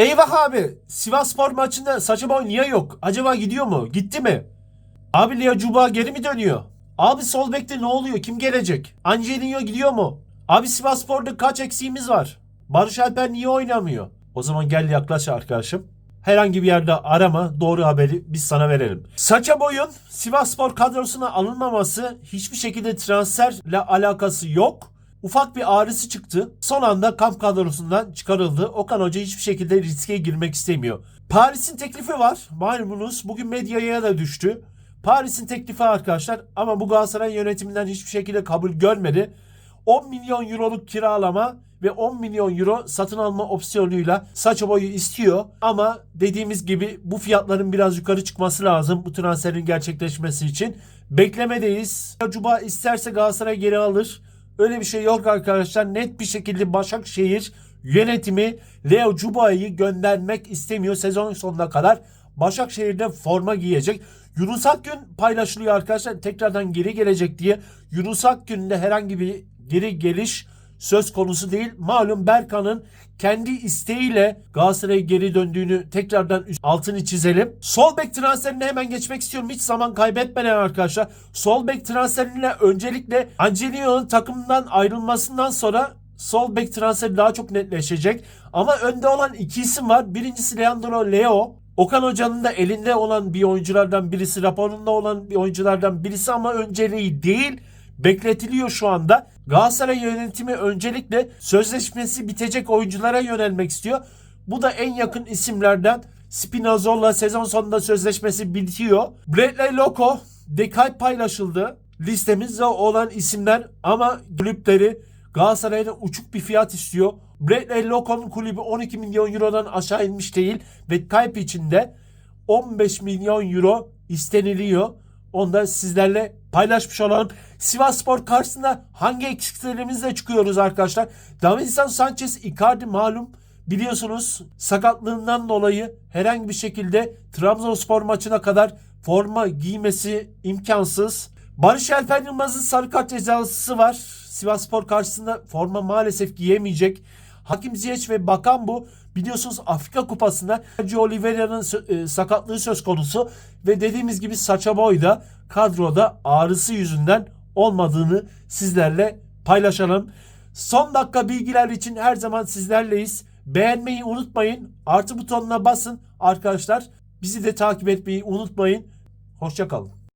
Eyvah abi. Sivas Spor maçında Saça Boy niye yok? Acaba gidiyor mu? Gitti mi? Abi Leo Cuba geri mi dönüyor? Abi sol bekte ne oluyor? Kim gelecek? Angelino gidiyor mu? Abi Sivas Spor'da kaç eksiğimiz var? Barış Alper niye oynamıyor? O zaman gel yaklaş arkadaşım. Herhangi bir yerde arama doğru haberi biz sana verelim. Saça Boy'un Sivas Spor kadrosuna alınmaması hiçbir şekilde transferle alakası yok. Ufak bir ağrısı çıktı. Son anda kamp kadrosundan çıkarıldı. Okan Hoca hiçbir şekilde riske girmek istemiyor. Paris'in teklifi var. Malumunuz bugün medyaya da düştü. Paris'in teklifi arkadaşlar ama bu Galatasaray yönetiminden hiçbir şekilde kabul görmedi. 10 milyon euroluk kiralama ve 10 milyon euro satın alma opsiyonuyla Saça Boy'u istiyor. Ama dediğimiz gibi bu fiyatların biraz yukarı çıkması lazım bu transferin gerçekleşmesi için. Beklemedeyiz. Cuba isterse Galatasaray geri alır. Öyle bir şey yok arkadaşlar. Net bir şekilde Başakşehir yönetimi Leo Cuba'yı göndermek istemiyor sezon sonuna kadar. Başakşehir'de forma giyecek. Yunus Akgün paylaşılıyor arkadaşlar. Tekrardan geri gelecek diye. Yunus Akgün'de herhangi bir geri geliş söz konusu değil. Malum Berkan'ın kendi isteğiyle Galatasaray'a geri döndüğünü tekrardan altını çizelim. Sol bek transferine hemen geçmek istiyorum. Hiç zaman kaybetmeden arkadaşlar. Sol bek transferine öncelikle Angelino'nun takımdan ayrılmasından sonra sol bek transferi daha çok netleşecek. Ama önde olan iki isim var. Birincisi Leandro Leo. Okan Hoca'nın da elinde olan bir oyunculardan birisi, raporunda olan bir oyunculardan birisi ama önceliği değil bekletiliyor şu anda. Galatasaray yönetimi öncelikle sözleşmesi bitecek oyunculara yönelmek istiyor. Bu da en yakın isimlerden Spinazzola sezon sonunda sözleşmesi bitiyor. Bradley Loco, Dekay paylaşıldı. Listemizde olan isimler ama kulüpleri Galatasaray'dan uçuk bir fiyat istiyor. Bradley Loco'nun kulübü 12 milyon eurodan aşağı inmiş değil ve kayıp içinde 15 milyon euro isteniliyor. Onu da sizlerle paylaşmış olalım. Sivas Spor karşısında hangi eksiklerimizle çıkıyoruz arkadaşlar? Davinson Sanchez Icardi malum biliyorsunuz sakatlığından dolayı herhangi bir şekilde Trabzonspor maçına kadar forma giymesi imkansız. Barış Alper Yılmaz'ın sarı kart cezası var. Sivas Spor karşısında forma maalesef giyemeyecek. Hakim Ziyech ve Bakan bu biliyorsunuz Afrika Kupası'nda Sergio Oliveira'nın e, sakatlığı söz konusu ve dediğimiz gibi Saça Boy da kadroda ağrısı yüzünden olmadığını sizlerle paylaşalım. Son dakika bilgiler için her zaman sizlerleyiz. Beğenmeyi unutmayın. Artı butonuna basın arkadaşlar. Bizi de takip etmeyi unutmayın. Hoşçakalın.